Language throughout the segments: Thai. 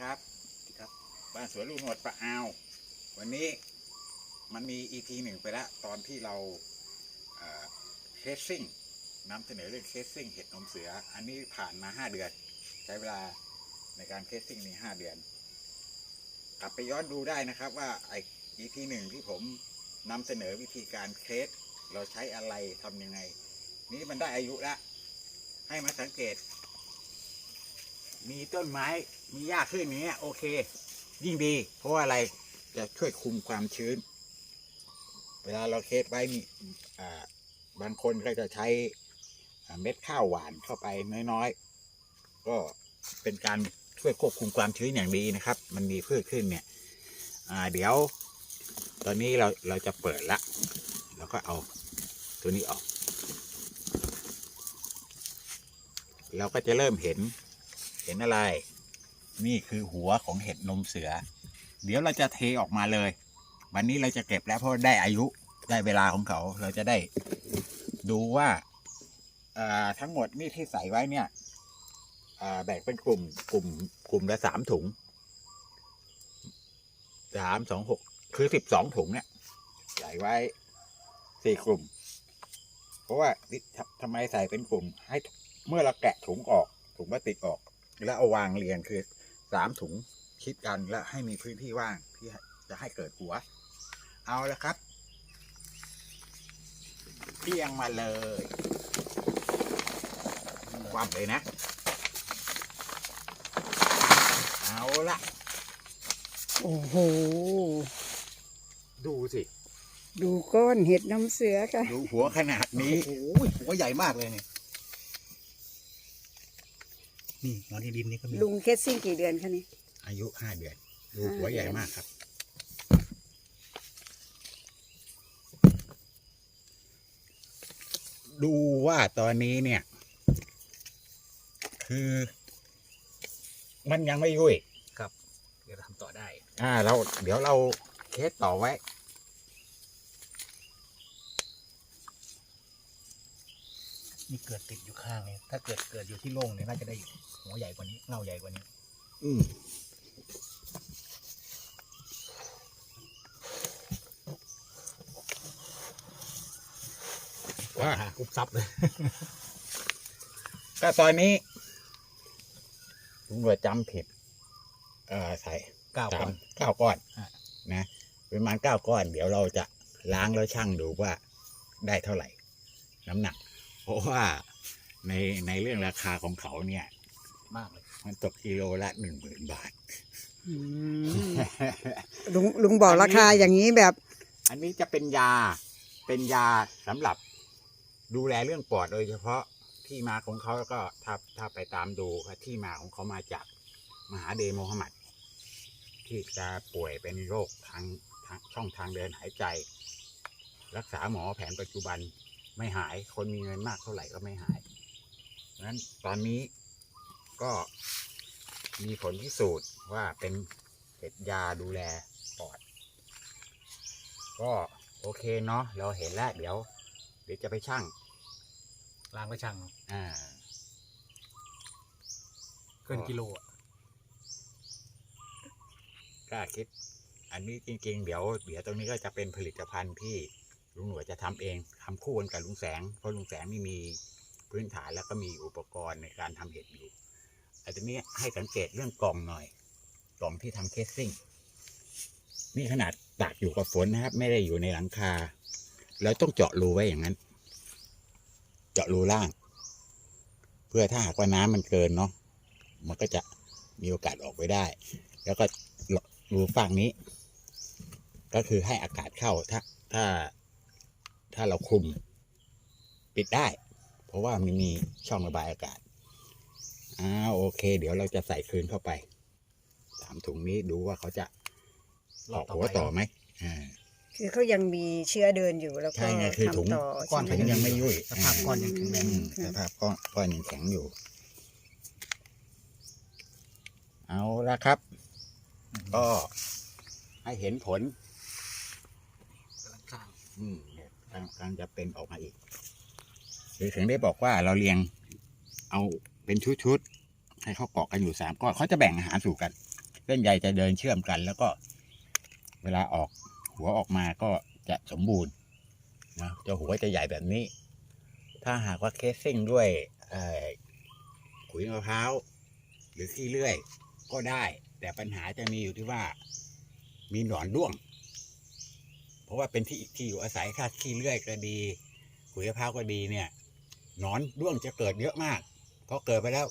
ครับครับบ้านสวนลุงหนวดปะอาว วันนี้มันมี EP หนึ่งไปแล้ว ตอนที่เราเคสซิ่งนำเสนอเรื่องเคสซิ่งเห็ดนมเสือ อันนี้ผ่านมาห้าเดือน ใช้เวลาในการเคสซิ่งนี้ห้าเดือน กลับไปย้อนดูได้นะครับว่าไอ EP หนึ่งที่ผมนำเสนอวิธีการเคสเราใช้อะไรทำยังไง นี้มันได้อายุล้วให้มาสังเกต มีต้นไม้ มีหญ้าขึ้นอย่างเงี้ยโอเค ยิ่งดี เพราะว่าอะไรจะช่วยคุมความชื้น เวลาเราเคสไว้มีอ่าบางคนก็จะใช้เม็ดข้าวหวานเข้าไปน้อยๆ ก็เป็นการช่วยควบคุมความชื้นอย่างดีนะครับ มันมีพืชขึ้นเนี่ยอ่าเดี๋ยว ตอนนี้เราเราจะเปิดละเราก็เอาตัวนี้ออกเราก็จะเริ่มเห็นเห็นอะไร นี่คือหัวของเห็ดนมเสือ เดี๋ยวเราจะเทออกมาเลย วันนี้เราจะเก็บแล้วเพราะได้อายุได้เวลาของเขาเราจะได้ดูว่าทั้งหมดนี่ที่ใส่ไว้เนี่ยแบ่งเป็นกลุ่มกลุ่มกลุ่มละสามถุงสามสองหกคือสิบสองถุงเนี่ยใส่ไว้สี่กลุ่ม เพราะว่าทำทำไมใส่เป็นกลุ่มให้เมื่อเราแกะถุงออกถุงพลาสติกออก แล้วเอาวางเรียงคือ สามถุงคิดกันแล้วให้มีพื้นที่ว่างที่จะให้เกิดหัว เอาละครับเรียงมาเลยความเลยนะ เอาละโอ้โห ดูสิ ดูก้อนเห็ดน้ำเสือค่ะ ดูหัวขนาดนี้ โอ้ยหัวใหญ่มากเลยเนี่ย นี่นอนที่ดินนี่ก็มีลุงเคสซิ่งกี่เดือนคะนี่อายุห้าเดือนดูหัวใหญ่มากครับ ดูว่าตอนนี้เนี่ย คือ มันยังไม่ยุ่ยครับ เดี๋ยวเราทำต่อได้ อ่า เรา เดี๋ยวเราเคสต่อไว้ มีเกิดติดอยู่ข้างเนี่ยถ้าเกิดเกิดอยู่ที่โล่งเนี่ยน่าจะได้หัวใหญ่กว่านี้เงาใหญ่กว่านี้ อืมว่ากุบซับเลย ก็ตอนนี้ตำรวจจำผิด เอ่อใส่เก้าสาก้อมนเก้าก้อนอะนะประมาณเก้าก้อน เดี๋ยวเราจะล้างแล้วชั่งดูว่าได้เท่าไหร่ น้ำหนักเพ ราะว่าในในเรื่องราคาของเขาเนี่ย มากเลยมันตกกิโลละหนึ่งหมื่นบาท อืมลุงลุงบอกราคาอย่างนี้แบบ อันนี้จะเป็นยาเป็นยาสำหรับดูแลเรื่องปอดโดยเฉพาะที่มาของเขาก็ถ้าถ้าไปตามดูก็ที่มาของเขามาจากมหาเดโมฮัมหมัด ที่จะป่วยเป็นโรคทางทางช่องทางเดินหายใจ รักษาหมอแผนปัจจุบัน ไม่หาย คนมีเงินมากเท่าไหร่ก็ไม่หายนั้นตอนนี้ก็มีผลพิสูจน์ว่าเป็นเห็ดยาดูแลปอด ก็โอเคเนาะเราเห็นแล้วเดี๋ยว เดี๋ยวจะไปชั่งล้างไว้ช่างอ่าเกินกิโลอะกล้าคิด อันนี้จริง ๆ เดี๋ยวเดี๋ยวตรงนี้ก็จะเป็นผลิตภัณฑ์ที่ ลุงหนวดจะทำเองทำคู่กันกับลุงแสง เพราะลุงแสงนี่มีพื้นฐานแล้วก็มีอุปกรณ์ในการทำเห็ดอยู่อันนี้ให้สังเกตเรื่องกล่องหน่อย กล่องที่ทำเคสซิ่ง นี่ขนาดตากอยู่กับฝนนะครับ ไม่ได้อยู่ในหลังคาเราต้องเจาะรูไว้อย่างนั้น เจาะรูล่าง เพื่อถ้าหากว่าน้ำมันเกินเนาะ มันก็จะมีโอกาสออกไปได้ แล้วก็รูฝั่งนี้ ก็คือให้อากาศเข้าถ้าถ้า ถ้าเราคลุม ปิดได้ เพราะว่ามันมีช่องระบายอากาศอ่าโอเค เดี๋ยวเราจะใส่คืนเข้าไปสามถุงนี้ดูว่าเขาจะออกหัวต่อไหมอ่า คือเขายังมีเชื้อเดินอยู่แล้วก็ใช่ไงคือถุง ทำต่อก้อนใช่ถุงไหม ยังไม่ยุ่ยสภาพก้อนยังแข็งแรง อืมสภาพก้อนก้อนยังแข็งอยู่ เอาละครับ ก็ให้เห็นผลกำลังข้างอืมเนี่ย กำลังจะเป็นออกมาอีกหรือถึงได้บอกว่าเราเรียงเอาเป็นชุดๆให้เขาเกาะกันอยู่สามก้อนเขาจะแบ่งอาหารสู่กันเส้นใยจะเดินเชื่อมกัน แล้วก็เวลาออกหัวออกมาก็จะสมบูรณ์นะจะหัวจะใหญ่แบบนี้ ถ้าหากว่าเคสซิ่งด้วยขุยมะพร้าวหรือขี้เลื่อยก็ได้ แต่ปัญหาจะมีอยู่ที่ว่า มีหนอนด้วง ราะว่าเป็นที่ที่อยู่อาศัยถ้าขี้เลื่อยก็ดีขุยมะพร้าวก็ดีเนี่ยหนอนด้วงจะเกิดเยอะมากพอเกิดไปแล้ว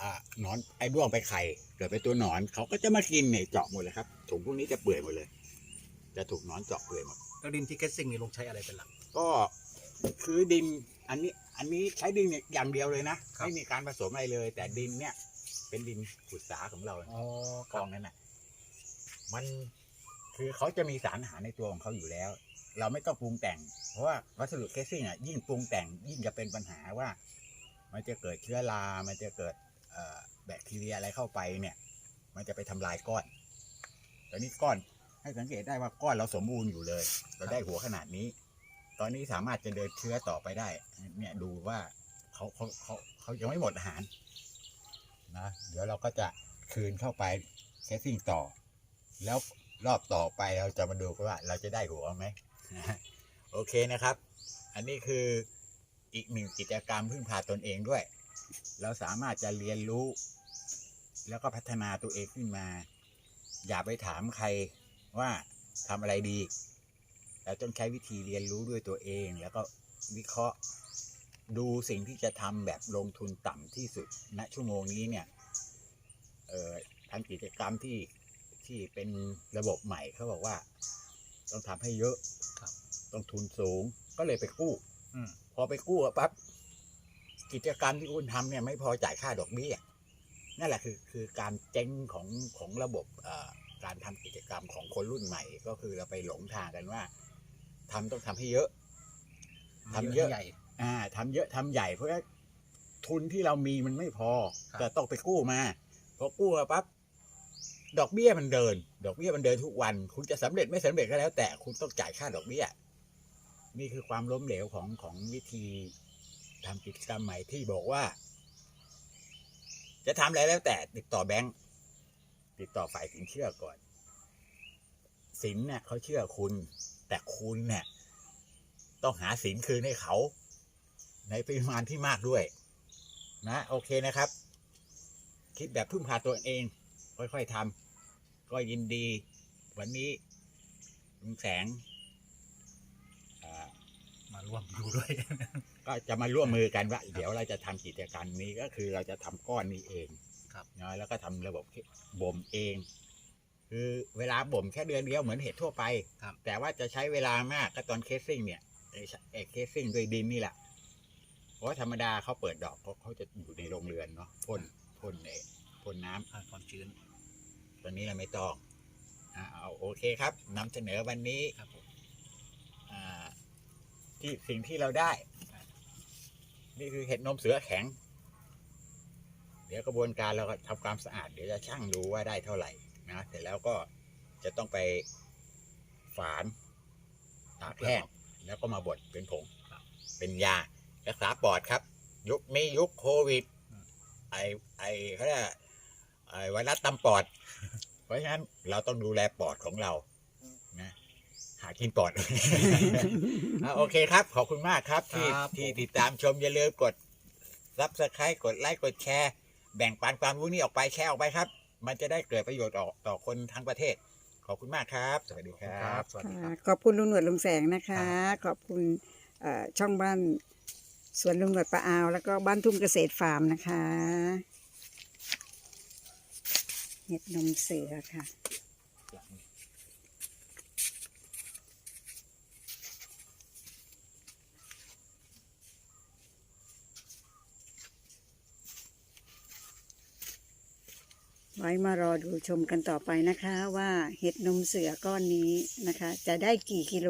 อ่าหนอนไอ้ด้วงไปไข่เกิดเป็นตัวหนอนเขาก็จะมากินเนี่ยเจาะหมดเลยครับถุงพวกนี้จะเปื่อยหมดเลย จะถูกหนอนเจาะเปื่อยหมดแล้วดินที่เกสซิ่งนี่ลงใช้อะไรเป็นหลักก็คือดินอันนี้อันนี้ใช้ดินเนี่ยอย่างเดียวเลยนะครับไม่มีการผสมอะไรเลย แต่ดินเนี่ยเป็นดินขุดสาของเราอ๋อกองนั้นน่ะมัน คือเขาจะมีสารอาหารในตัวของเขาอยู่แล้ว เราไม่ต้องปรุงแต่ง เพราะว่าวัสดุเคสซิ่งอะยิ่งปรุงแต่งยิ่งจะเป็นปัญหาว่า มันจะเกิดเชื้อรา มันจะเกิดแบคทีเรียอะไรเข้าไปเนี่ย มันจะไปทำลายก้อนตอนนี้ก้อนให้สังเกตได้ว่าก้อนเราสมบูรณ์อยู่เลย เราได้หัวขนาดนี้ ตอนนี้สามารถจะเดินเชื้อต่อไปได้ เนี่ยดูว่าเขาเขาเขาเขายังไม่หมดอาหารนะเดี๋ยวเราก็จะคืนเข้าไปแคสซิ่งต่อ แล้ว รอบต่อไปเราจะมาดูกันว่า เราจะได้หัวไหมนะฮะโอเคนะครับ อันนี้คืออีกหนึ่งกิจกรรมพึ่งพาตนเองด้วย เราสามารถจะเรียนรู้ แล้วก็พัฒนาตัวเองขึ้นมา อย่าไปถามใครว่าทำอะไรดี เราต้องใช้วิธีเรียนรู้ด้วยตัวเอง แล้วก็วิเคราะห์ดูสิ่งที่จะทำแบบลงทุนต่ำที่สุดณชั่วโมงนี้เนี่ยเอ่อทำกิจกรรมที่ ที่เป็นระบบใหม่เขาบอกว่า ต้องทำให้เยอะครับต้องทุนสูงก็เลยไปกู้อืมพอไปกู้อะปั๊บกิจกรรมที่คุณทำเนี่ยไม่พอจ่ายค่าดอกเบี้ยนั่นแหละคือคือการเจ๊งของของระบบเอ่อการทำกิจกรรมของคนรุ่นใหม่ ก็คือเราไปหลงทางกันว่าทำต้องทำให้เยอะทำเยอะใหญ่อ่าทำเยอะทำใหญ่เพราะว่าทุนที่เรามีมันไม่พอครับจะต้องไปกู้มาพอกู้มาปั๊บ ดอกเบี้ยมันเดิน ดอกเบี้ยมันเดินทุกวัน คุณจะสำเร็จไม่สำเร็จก็แล้ว แต่คุณต้องจ่ายค่าดอกเบี้ย นี่คือความล้มเหลวของของวิธีทำกิจกรรมใหม่ที่บอกว่า จะทำอะไรแล้วแต่ติดต่อแบงก์ติดต่อฝ่ายสินเชื่อก่อน สินเนี่ยเขาเชื่อคุณ แต่คุณเนี่ยต้องหาสินคืนให้เขา ในปริมาณที่มากด้วย นะ โอเคนะครับ คิดแบบพึ่งพาตัวเอง ค่อยๆทำก็ยินดี วันนี้ลุงแสงอ่ามาร่วมดูด้วย ก็จะมาร่วมมือกันว่าเดี๋ยวเราจะทำกิจกรรมนี้ก็คือเราจะทำก้อนนี้เองครับนะแล้วก็ทำระบบบ่มเอง คือเวลาบ่มแค่เดือนเดียวเหมือนเห็ดทั่วไปครับแต่ว่าจะใช้เวลามากก็ตอนเคสซิ่งเนี่ยไอ้ไอ้เคสซิ่งด้วยดินนี่แหละเพราะว่าธรรมดาเขาเปิดดอกเขาเขาจะอยู่ในโรงเรือนเนาะพ่นพ่นเองพ่นน้ำผ่านความชื้น ตอนนี้เราไม่ต้องอ่าเอาโอเคครับนำเสนอวันนี้ครับผมอ่าที่สิ่งที่เราได้ นี่คือเห็ดนมเสือแข็ง เดี๋ยวกระบวนการเราก็ทำความสะอาด เดี๋ยวจะช่างดูว่าได้เท่าไหร่นะเสร็จแล้วก็จะต้องไปฝานตากแห้งแล้วก็มาบดเป็นผงเป็นยารักษาปอดครับ ยุคนี้ยุคโควิด ไอไอเขาเรียกไอไวรัสตำปอดเพ ราะฉะนั้นเราต้องดูแลปอดของเรานะหากินปอดอะโอเคครับ ขอบคุณมากครับ ที่ครับที่ผม ติดตามชมอย่าลืมกดซับสไครต์กดไลค์กดแชร์ แบ่งปันความรู้นี้ออกไปแชร์ออกไปครับ มันจะได้เกิดประโยชน์ต่อต่อคนทั้งประเทศ ขอบคุณมากครับ สวัสดีคครัรับบสวัสดีคค่ะรับขอบคุณลุงหนวดลุงแสงนะคะ ขอบคุณเอ่อช่องบ้านสวนลุงหนวดปะอาว แล้วก็บ้านทุ่งเกษตรฟาร์มนะคะ เห็ดนมเสือค่ะ ไว้มารอดูชมกันต่อไปนะคะว่าเห็ดนมเสือก้อนนี้นะคะ จะได้กี่กิโล